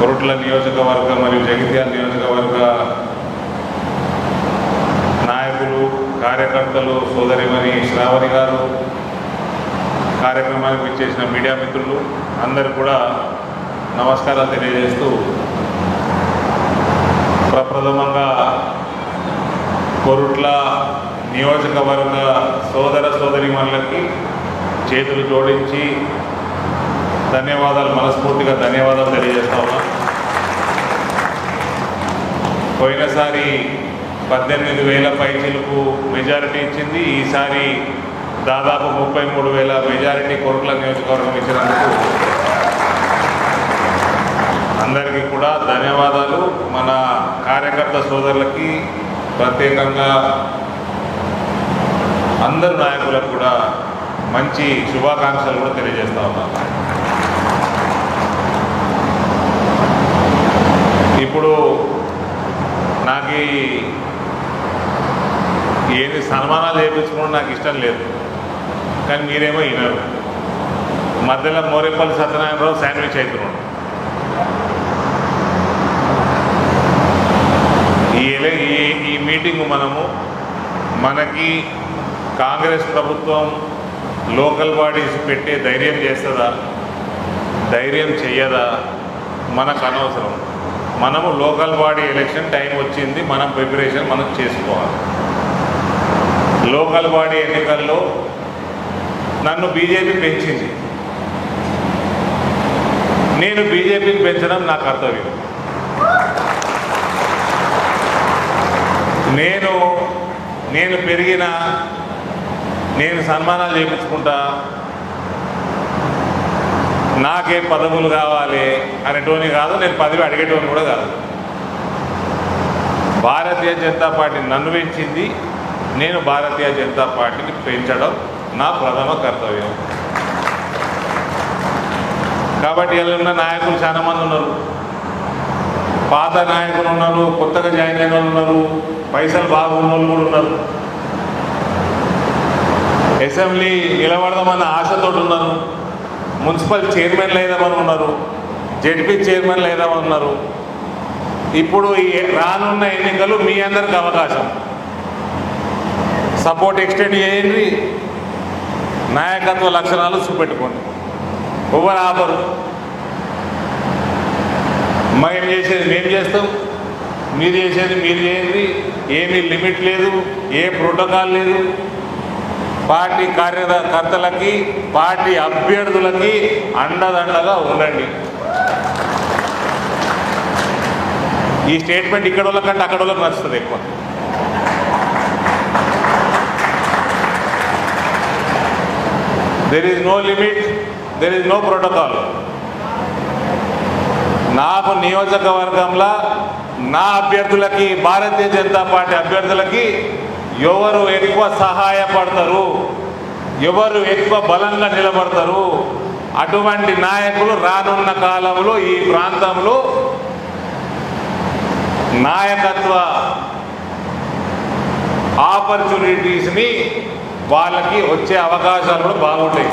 కొరుట్ల నియోజకవర్గ మరియు జగిత్యాల నియోజకవర్గ నాయకులు కార్యకర్తలు సోదరిమణి శ్రావణి గారు కార్యక్రమానికి ఇచ్చేసిన మీడియా మిత్రులు అందరు కూడా నమస్కారాలు తెలియజేస్తూ ప్రప్రథమంగా కొరుట్ల నియోజకవర్గ సోదర సోదరిమణులకి చేతులు జోడించి ధన్యవాదాలు మనస్ఫూర్తిగా ధన్యవాదాలు తెలియజేస్తా పోయినసారి పద్దెనిమిది వేల పైచీలకు మెజారిటీ ఇచ్చింది. ఈసారి దాదాపు ముప్పై మూడు వేల మెజారిటీ కొరకుల నియోజకవర్గం ఇచ్చినందుకు అందరికీ కూడా ధన్యవాదాలు. మన కార్యకర్త సోదరులకి ప్రత్యేకంగా అందరు నాయకులకు కూడా మంచి శుభాకాంక్షలు కూడా తెలియజేస్తా ఉన్నాను ఇప్పుడు నాకు ఈ- ఏది సన్మానాలు చేయించుకోవడం నాకు ఇష్టం లేదు. కానీ మీరేమో వినరు. మధ్యలో మోరేపల్లి సత్యనారాయణరావు శాండ్విచ్ అవుతున్నాడు ఈ ఈ ఈ మీటింగ్ మనము మనకి కాంగ్రెస్ ప్రభుత్వం లోకల్ బాడీస్ పెట్టే ధైర్యం చేస్తుందా? ధైర్యం చెయ్యదా? మనకు అనవసరం. మనము లోకల్ బాడీ ఎలక్షన్ టైం వచ్చింది మనం ప్రిపరేషన్ మనం చేసుకోవాలి. లోకల్ బాడీ ఎన్నికల్లో నన్ను బీజేపీ పెంచింది. నేను బీజేపీని పెంచడం నా కర్తవ్యం. నేను నేను పెరిగిన నేను సన్మానాలు చేయించుకుంటా నాకే పదవులు కావాలి అనేటోని కాదు నేను పదవి అడిగేటోని కూడా కాదు. భారతీయ జనతా పార్టీ నన్ను పెంచింది నేను భారతీయ జనతా పార్టీని పెంచడం నా ప్రథమ కర్తవ్యం. కాబట్టి ఇలా ఉన్న నాయకులు చాలామంది ఉన్నారు. పాత నాయకులు ఉన్నారు కొత్తగా జాయిన్ అయిన వాళ్ళు ఉన్నారు పైసలు బాగున్న వాళ్ళు కూడా ఉన్నారు. అసెంబ్లీ నిలబడదామన్న ఆశతో ఉన్నారు. మున్సిపల్ చైర్మన్ లేదామని ఉన్నారు జడ్పీ చైర్మన్ లేదామని ఉన్నారు ఇప్పుడు ఈ రానున్న ఎన్నికలు మీ అందరికి అవకాశం. సపోర్ట్ ఎక్స్టెండ్ చేయండి. నాయకత్వ లక్షణాలు చూపెట్టుకోండి. ఎవరు ఆపరు మేము చేసేది మేము చేస్తాం. మీరు చేసేది మీరు చేయండి. ఏమీ లిమిట్ లేదు. ఏ ప్రోటోకాల్ లేదు. పార్టీ కార్యకర్తలకి పార్టీ అభ్యర్థులకి అండదండగా ఉండండి. ఈ స్టేట్మెంట్ ఇక్కడ వాళ్ళ కంటే అక్కడ వాళ్ళకి నచ్చుతుంది ఎక్కువ. There is no limit there is no protocol నాకు నియోజకవర్గంలో నా అభ్యర్థులకి భారతీయ జనతా పార్టీ అభ్యర్థులకి ఎవరు ఎక్కువ సహాయపడతారు? ఎవరు ఎక్కువ బలంగా నిలబడతారు? అటువంటి నాయకులు రానున్న కాలంలో ఈ ప్రాంతంలో నాయకత్వ ఆపర్చునిటీస్ని వాళ్ళకి వచ్చే అవకాశాలు కూడా బాగుంటాయి.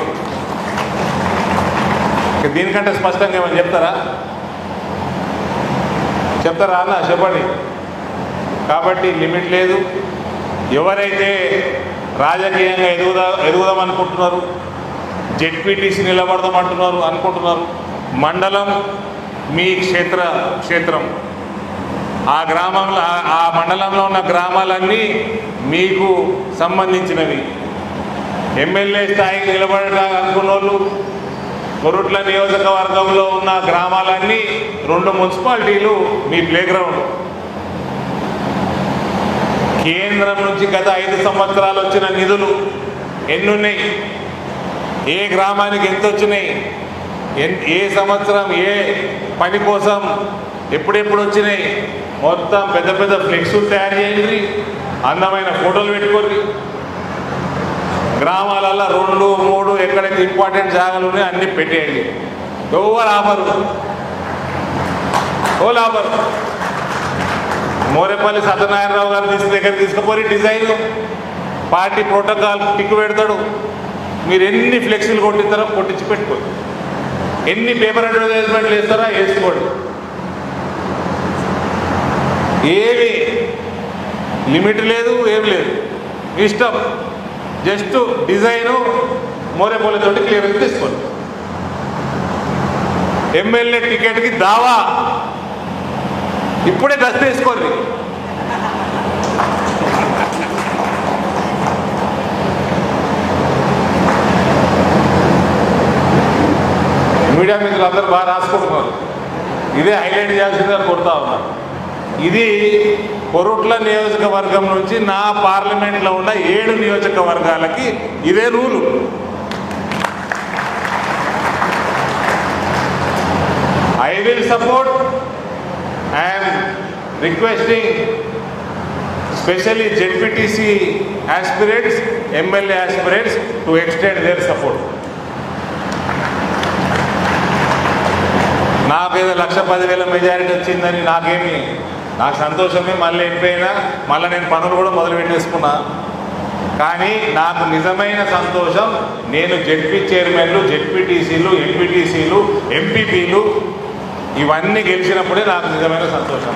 దీనికంటే స్పష్టంగా ఏమైనా చెప్తారా? చెప్తారా అన్న? చెప్పండి. కాబట్టి లిమిట్ లేదు. ఎవరైతే రాజకీయంగా ఎదుగుదా ఎదుగుదామనుకుంటున్నారు జెడ్పీటీసీ నిలబడదామంటున్నారు అనుకుంటున్నారు మండలం మీ క్షేత్ర క్షేత్రం. ఆ గ్రామంలో ఆ- మండలంలో ఉన్న గ్రామాలన్నీ మీకు సంబంధించినవి. ఎమ్మెల్యే స్థాయికి నిలబడటానికి అనుకున్న వాళ్ళు కొరుట్ల నియోజకవర్గంలో ఉన్న గ్రామాలన్నీ రెండు మున్సిపాలిటీలు మీ ప్లే గ్రౌండ్ కేంద్రం నుంచి గత ఐదు సంవత్సరాలు వచ్చిన నిధులు ఎన్నున్నాయి? ఏ గ్రామానికి ఎంత వచ్చినాయి? ఎన్- ఏ సంవత్సరం ఏ పని కోసం ఎప్పుడెప్పుడు వచ్చినాయి? మొత్తం పెద్ద పెద్ద ఫ్లెక్సులు తయారు చేయండి. అందమైన ఫోటోలు పెట్టుకోండి. గ్రామాలలో రెండు మూడు ఎక్కడైతే ఇంపార్టెంట్ జాగాలు ఉన్నాయో అన్నీ పెట్టేయండి. ఎవరు ఆపరు? ఓ లాభరు మోరేపల్లి సత్యనారాయణరావు గారు తీసి దగ్గర తీసుకుపోయి డిజైన్ పార్టీ ప్రోటోకాల్ టిక్ పెడతాడు. మీరు ఎన్ని ఫ్లెక్సీలు కొట్టిస్తారో కొట్టించి పెట్టుకోండి. ఎన్ని పేపర్ అడ్వర్టైజ్మెంట్లు వేస్తారో వేసుకోండి. ఏమి లిమిట్ లేదు ఏం లేదు. ఇష్టం. జస్ట్ డిజైను మోరేపల్లితోటి క్లియర్గా తీసుకోండి. ఎమ్మెల్యే టికెట్కి దావా ఇప్పుడే దస్తు వేసుకోండి. మీడియా మిత్రులు అందరూ బాగా రాసుకుంటున్నారు. ఇదే హైలైట్ చేయాల్సిందిగా కొడతా ఉన్నా. ఇది కొరుట్ల నియోజకవర్గం నుంచి నా పార్లమెంట్లో ఉన్న ఏడు నియోజకవర్గాలకి ఇదే rule. I will support requesting specially ZPTC aspirants MLA aspirants to extend their support నాకేదో లక్ష పదివేల మెజారిటీ వచ్చిందని నాకేమి నాకు సంతోషమే మళ్ళీ ఎంపైనా మళ్ళీ నేను పనులు కూడా మొదలు పెట్టేసుకున్నా. కానీ నాకు నిజమైన సంతోషం నేను జెడ్పీ చైర్మన్లు జెడ్పీటీసీలు ఎంపీటీసీలు ఎంపీపీలు ఇవన్నీ గెలిచినప్పుడే నాకు నిజమైన సంతోషం.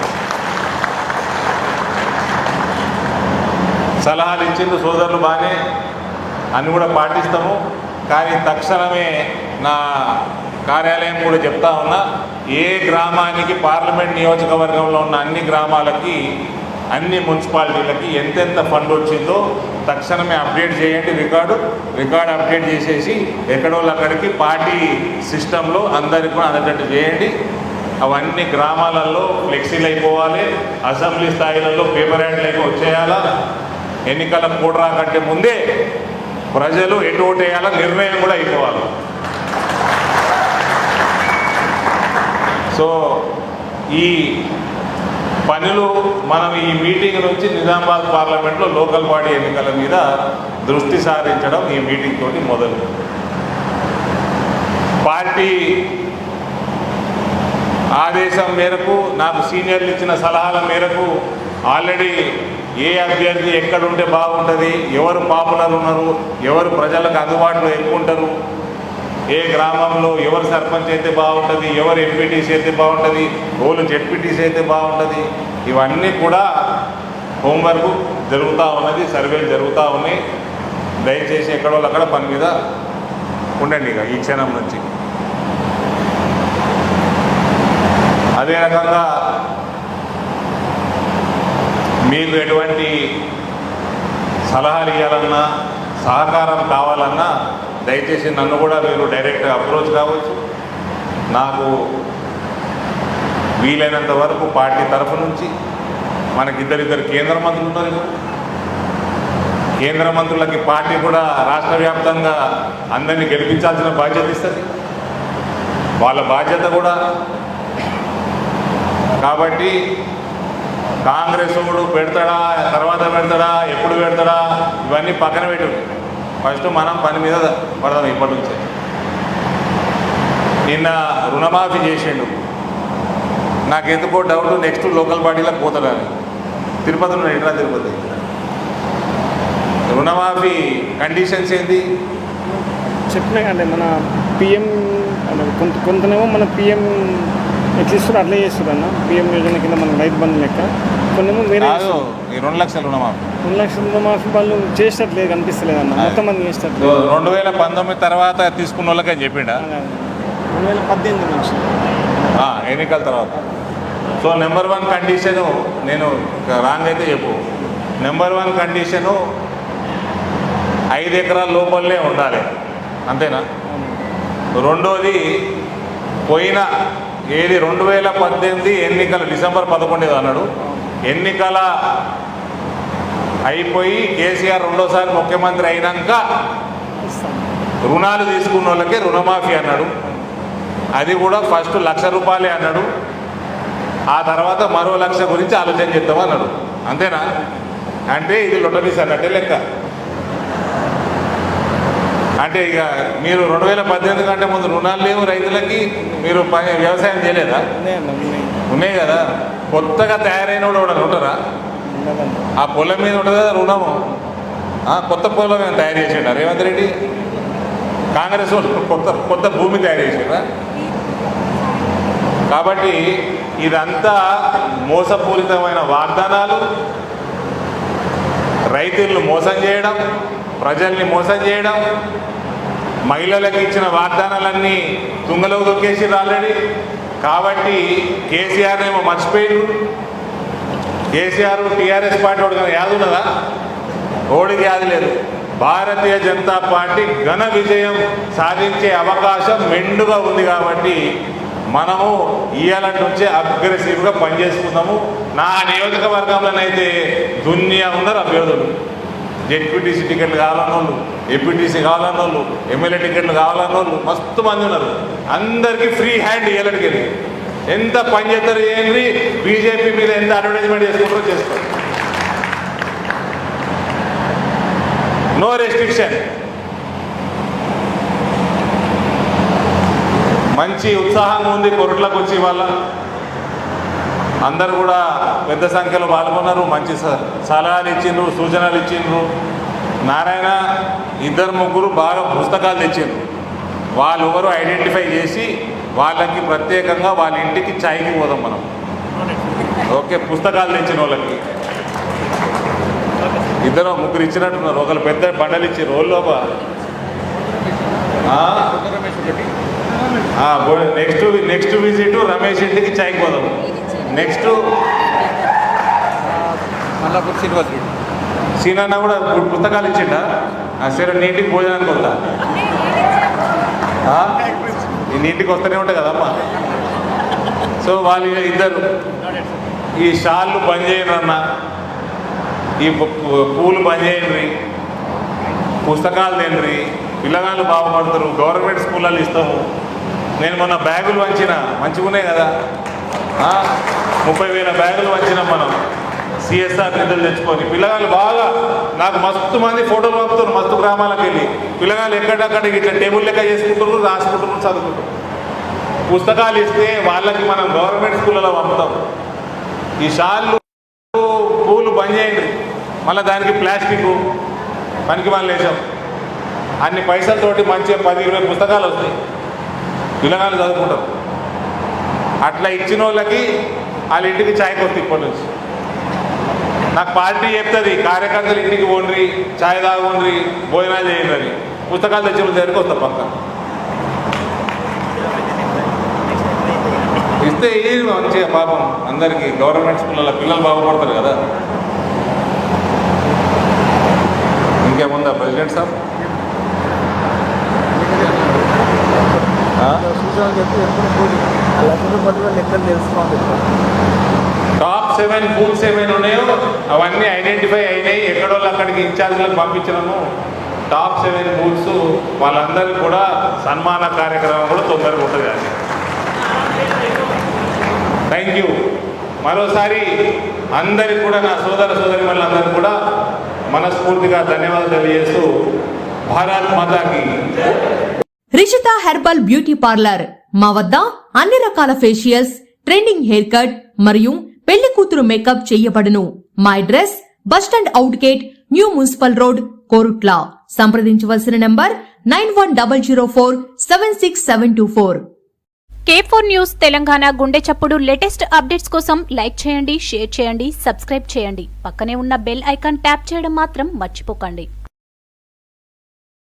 సలహాలు ఇచ్చింది సోదరులు బాగానే అన్ని కూడా పాటిస్తాము. కానీ తక్షణమే నా కార్యాలయం కూడా చెప్తా ఉన్నా ఏ గ్రామానికి పార్లమెంట్ నియోజకవర్గంలో ఉన్న అన్ని గ్రామాలకి అన్ని మున్సిపాలిటీలకి ఎంతెంత ఫండ్ వచ్చిందో తక్షణమే అప్డేట్ చేయండి. రికార్డు రికార్డు అప్డేట్ చేసేసి ఎక్కడో అక్కడికి పార్టీ సిస్టంలో అందరికి కూడా అందేటట్టు చేయండి. అవన్నీ గ్రామాలలో ఫ్లెక్సీలు అయిపోవాలి అసెంబ్లీ స్థాయిలలో పేపర్ యాడ్లు అయిపో వచ్చేయాలా? ఎన్నికల కూడరా కంటే ముందే ప్రజలు ఎటు ఓటు వేయాలో నిర్ణయం కూడా అయిపోవాలి. సో ఈ పనులు మనం ఈ మీటింగ్ నుంచి నిజామాబాద్ పార్లమెంట్లో లోకల్ బాడీ ఎన్నికల మీద దృష్టి సారించడం ఈ మీటింగ్ తోటి మొదలు. పార్టీ ఆదేశం మేరకు నాకు సీనియర్లు ఇచ్చిన సలహాల మేరకు ఆల్రెడీ ఏ అభ్యర్థి ఎక్కడుంటే బాగుంటుంది ఎవరు పాపులర్ ఉన్నారు ఎవరు ప్రజలకు అందుబాటులో ఎక్కువ ఉంటారు ఏ గ్రామంలో ఎవరు సర్పంచ్ అయితే బాగుంటుంది ఎవరు ఎంపీటీసీ అయితే బాగుంటుంది ఓళ్ళు జెడ్పీటీసీ అయితే బాగుంటుంది ఇవన్నీ కూడా హోంవర్క్ జరుగుతూ ఉన్నది సర్వేలు జరుగుతూ ఉన్నాయి. దయచేసి ఎక్కడో అక్కడ పని మీద ఉండండి ఇక ఈ క్షణం నుంచి. అదే రకంగా మీకు ఎటువంటి సలహాలు ఇవ్వాలన్నా సహకారం కావాలన్నా దయచేసి నన్ను కూడా మీరు డైరెక్ట్గా అప్రోచ్ కావచ్చు. నాకు వీలైనంత వరకు పార్టీ తరఫు నుంచి మనకి ఇద్దరిద్దరు కేంద్ర మంత్రులు ఉన్నారు కేంద్ర మంత్రులకి పార్టీ కూడా రాష్ట్ర వ్యాప్తంగా అందరినీ గెలిపించాల్సిన బాధ్యత ఇస్తుంది. వాళ్ళ బాధ్యత కూడా. కాబట్టి కాంగ్రెస్ వాడు పెడతాడా తర్వాత పెడతాడా ఎప్పుడు పెడతాడా ఇవన్నీ పక్కన పెట్టు. ఫస్ట్ మనం పని మీద పడదాం ఇప్పటి నుంచే. నిన్న రుణమాఫీ చేసిండు. నాకు ఎందుకో డౌట్ నెక్స్ట్ లోకల్ బాడీలో పోతాడని తిరుపతి ఉన్నాడు ఎట్లా తిరుపతి? రుణమాఫీ కండిషన్స్ ఏంది? చెప్పినా కండి మన పిఎం కొంత కొంతనేమో మన పిఎం ఎట్లిస్తారు అట్లే చేస్తారు అన్న. పిఎం యోజన కింద మన రైతు బంధు లెక్క. కొన్నేమో వేరే కాదు ఈ రెండు లక్షల రుణమాఫీ. రెండు లక్షల రుణమాఫీ వాళ్ళు చేసేటట్లేదు కనిపిస్తలేదు అన్న. మొత్తం మంది చేసేటట్లేదు రెండు వేల పంతొమ్మిది తర్వాత తీసుకున్న వాళ్ళకని చెప్పిండా? రెండు వేల పద్దెనిమిది నుంచి. ఎన్నికల తర్వాత. సో నెంబర్ వన్ కండిషను నేను రాంగ్ అయితే చెప్పు. నెంబర్ వన్ కండిషను ఐదు ఎకరాల లోపలనే ఉండాలి. అంతేనా? రెండోది పోయిన ఏది రెండు వేల పద్దెనిమిది ఎన్నికల డిసెంబర్ పదకొండు అన్నాడు. ఎన్నికల అయిపోయి కేసీఆర్ రెండోసారి ముఖ్యమంత్రి అయినాక రుణాలు తీసుకున్న వాళ్ళకే రుణమాఫీ అన్నాడు. అది కూడా ఫస్ట్ లక్ష రూపాయలే అన్నాడు. ఆ తర్వాత మరో లక్ష గురించి ఆలోచన చేద్దాం అన్నాడు. అంతేనా? అంటే ఇది లొటరీస్ అన్నట్టే లెక్క. అంటే ఇక మీరు రెండు వేల పద్దెనిమిది కంటే ముందు రుణాలు లేవు రైతులకి మీరు పని వ్యవసాయం చేయలేదా? ఉన్నాయి కదా. కొత్తగా తయారైన ఎవడన్నా ఉంటారా? ఆ పొలం మీద ఉంటుంది కదా రుణము? కొత్త పొలం ఏమైనా తయారు చేసిండా రేవంత్ రెడ్డి? కాంగ్రెస్ కొత్త కొత్త భూమి తయారు చేసిండ్రా? కాబట్టి ఇదంతా మోసపూరితమైన వాగ్దానాలు. రైతులను మోసం చేయడం ప్రజల్ని మోసం చేయడం మహిళలకు ఇచ్చిన వాగ్దానాలన్నీ తుంగలో దొక్కేసి ఆల్రెడీ. కాబట్టి కేసీఆర్ ఏమో మర్చిపోయారు కేసీఆర్ టీఆర్ఎస్ పార్టీ వాడు యాదు ఉన్నదా? ఓడికి యాది లేదు. భారతీయ జనతా పార్టీ ఘన విజయం సాధించే అవకాశం మెండుగా ఉంది కాబట్టి మనము ఇవాళ నుంచే అగ్రెసివ్గా పనిచేసుకుందాము. నా నియోజకవర్గంలోనైతే దున్యా ఉన్నారు అభ్యర్థులు. జెడ్పీటీసీ టికెట్లు కావాలన్న వాళ్ళు ఎంపీటీసీ కావాలన్న వాళ్ళు ఎమ్మెల్యే టికెట్లు కావాలన్న వాళ్ళు మస్తు మంది ఉన్నారు. అందరికీ ఫ్రీ హ్యాండ్ ఇవ్వడానికి వెళ్ళి ఎంత పని చేస్తారు ఏంటి బీజేపీ మీద ఎంత అడ్వర్టైజ్మెంట్ చేసుకుంటారో చేస్తారు. నో రెస్ట్రిక్షన్ మంచి ఉత్సాహంగా ఉంది కొరట్లకు వచ్చి వాళ్ళ అందరు కూడా పెద్ద సంఖ్యలో పాల్గొన్నారు. మంచి స- సలహాలు ఇచ్చిండ్రు సూచనలు ఇచ్చిండ్రు. నారాయణ ఇద్దరు ముగ్గురు బాగా పుస్తకాలు తెచ్చిండ్రు. వాళ్ళు ఎవరు ఐడెంటిఫై చేసి వాళ్ళకి ప్రత్యేకంగా వాళ్ళ ఇంటికి ఛాయ్కి పోదాం మనం. ఓకే పుస్తకాలు తెచ్చిన వాళ్ళకి. ఇద్దరు ముగ్గురు ఇచ్చినట్టున్నారు. ఒకరు పెద్ద బండలు ఇచ్చి రోజులోప నెక్స్ట్ నెక్స్ట్ విజిట్ రమేష్ ఇంటికి చాయ్కి పోదాం. నెక్స్ట్ మల్లాపూర్ శ్రీనివాస్ రెడ్డి సీనన్న కూడా పు- పుస్తకాలు ఇచ్చిండా? ఆ, సరే నీ ఇంటికి భోజనానికి వద్దా ఆ? ఈ నీ ఇంటికి వస్తూనే ఉంటాయి కదమ్మా. సో వాళ్ళు ఇద్దరు. ఈ షాళ్ళు బంద్ చేయండి అన్న. ఈ పూలు బంద్ చేయండి. పుస్తకాలు తిండ్రి పిల్లగాళ్ళు బాగుపడతారు. గవర్నమెంట్ స్కూళ్ళలో ఇస్తాము. నేను మొన్న బ్యాగులు వంచిన. మంచిగా ఉన్నాయి కదా? ముప్పై వేల బ్యాగులు వచ్చినాం మనం. సిఎస్ఆర్ నిధులు తెచ్చుకొని. పిల్లగాళ్ళు బాగా నాకు మస్తు మంది ఫోటోలు పంపుతారు మస్తు గ్రామాలకు వెళ్ళి. పిల్లగాళ్ళు ఎక్కడక్కడ ఇట్లా టేబుల్ లెక్క చేసుకుంటున్నారు రాసుకుంటున్నారు చదువుకుంటారు పుస్తకాలు ఇస్తే వాళ్ళకి మనం గవర్నమెంట్ స్కూళ్ళలో పంపుతాం. ఈ షాళ్ళు పూలు బంద్ చేయండి. మళ్ళీ దానికి ప్లాస్టిక్ పనికి మనం లేచాం. అన్ని పైసలతోటి మంచిగా పది ఇరవై పుస్తకాలు వస్తాయి. పిల్లగాళ్ళు చదువుకుంటారు. అట్లా ఇచ్చిన వాళ్ళకి వాళ్ళ ఇంటికి ఛాయ్ కొత్త ఇప్పటి నుంచి. నాకు పార్టీ చెప్తుంది కార్యకర్తలు ఇంటికి పోండ్రి ఛాయ్ తాగుండ్రి భోజనాలు చేయండి అని పుస్తకాలు తెచ్చిన దగ్గరికి వస్తా పక్క. ఇస్తే ఏది మంచిగా పాపం అందరికీ గవర్నమెంట్ స్కూళ్ళలో పిల్లలు బాగుపడతారు కదా. ఇంకేముందా ప్రెసిడెంట్ సార్ ఆ? సూచనలు చెప్పి ఎప్పుడు పోటీ లక్షల పట్టుగా లెక్కలు తెలుసుకోండి టాప్ సెవెన్ బూత్స్ ఏమైనా ఉన్నాయో అవన్నీ ఐడెంటిఫై అయినాయి. ఎక్కడోళ్ళు అక్కడికి ఇన్ఛార్జ్లకు పంపించినాము టాప్ సెవెన్ ఫుడ్స్ వాళ్ళందరికీ కూడా సన్మాన కార్యక్రమం కూడా తొందరగా ఉంటుంది అది. థ్యాంక్ యూ మరోసారి అందరికి కూడా నా సోదర సోదరి వాళ్ళందరికీ కూడా మనస్ఫూర్తిగా ధన్యవాదాలు తెలియజేస్తూ భారత్ మాతాకి రిషిత హెర్బల్ బ్యూటీ పార్లర్. మా వద్ద అన్ని రకాల ఫేషియల్స్ ట్రెండింగ్ హెయిర్ కట్ మరియు పెళ్ళి కూతురు మేకప్ చేయబడును. మా address bus stand out gate new municipal road Korutla. సంప్రదించవలసిన number nine one double zero four seven six seven two four. K four news Telangana గుండె చప్పుడు లేటెస్ట్ అప్డేట్స్ కోసం like చేయండి షేర్ చేయండి సబ్స్క్రైబ్ చేయండి. పక్కనే ఉన్న బెల్ ఐకాన్ ట్యాప్ చేయడం మాత్రం మర్చిపోకండి.